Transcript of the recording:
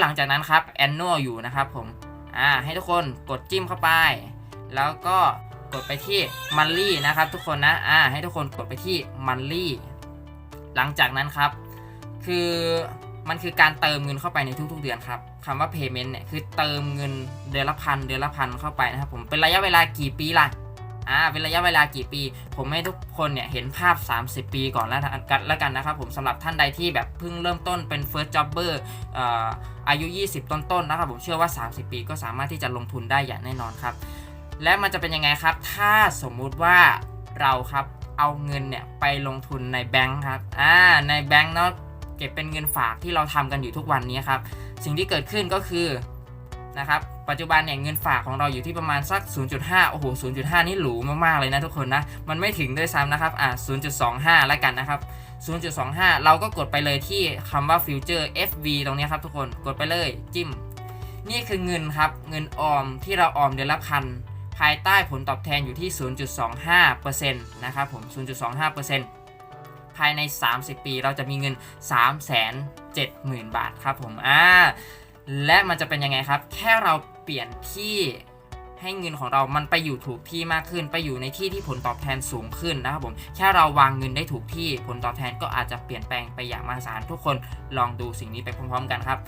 หลังจากนั้นครับ annual อยู่นะครับผมอ่าให้ทุกคนกดจิ้มเข้าไป แล้วก็กดไปที่ monthly นะครับ ทุกคนนะอ่าให้ทุกคนกดไปที่ monthly หลังจากนั้นครับ คือมันคือการเติมเงินเข้าไปในทุกๆเดือนครับคำว่า payment เนี่ยคือเติมเงินเดือนละพันเดือนละพันเข้าไปนะครับผมเป็นระยะเวลากี่ปีล่ะ อ่าเป็นระยะเวลากี่ปี ผมให้ทุกคนเนี่ยเห็นภาพ 30 ปีก่อนแล้วกันแล้วกันนะครับ ผมสำหรับท่านใดที่แบบเพิ่งเริ่มต้นเป็น first jobber เอ่ออายุ 20 ต้นๆนะครับ ผมเชื่อว่า 30 ปีก็สามารถที่จะลงทุนได้อย่างแน่นอนครับ และมันจะเป็นยังไงครับ ถ้าสมมุติว่าเราครับเอาเงินเนี่ยไปลงทุนในแบงค์ครับอ่าในแบงค์เนาะเก็บเป็นเงินฝากที่เราทำกันอยู่ทุกวันนี้ครับสิ่งที่เกิดขึ้นก็คือนะครับ ปัจจุบันเนี่ยเงินฝากของเราอยู่ที่ประมาณสัก 0.5 โอ้โห 0.5 นี่หรูมากๆเลยนะทุกคนนะ มันไม่ถึงด้วยซ้ำนะครับ อะ0.25 แล้วกันนะครับ 0.25 เราก็กดไปเลยที่คำว่า future FV ตรงนี้ครับทุกคน กดไปเลยจิ้ม นี่คือเงินครับ เงินออมที่เราออมเดือนละพัน ภายใต้ผลตอบแทนอยู่ที่ 0.25%นะครับผม 0.25%ภายใน 30 ปีเราจะมีเงิน 370,000 บาทครับผม อ่า และมันจะเป็นยังไงครับ แค่เราเปลี่ยนที่ให้เงินของเรามันไปอยู่ถูกที่มากขึ้น ไปอยู่ในที่ที่ผลตอบแทนสูงขึ้นนะครับผม แค่เราวางเงินได้ถูกที่ผลตอบแทนก็อาจจะเปลี่ยนแปลงไปอย่างมหาศาลทุกคนลองดูสิ่งนี้ไปพร้อมๆ กันครับ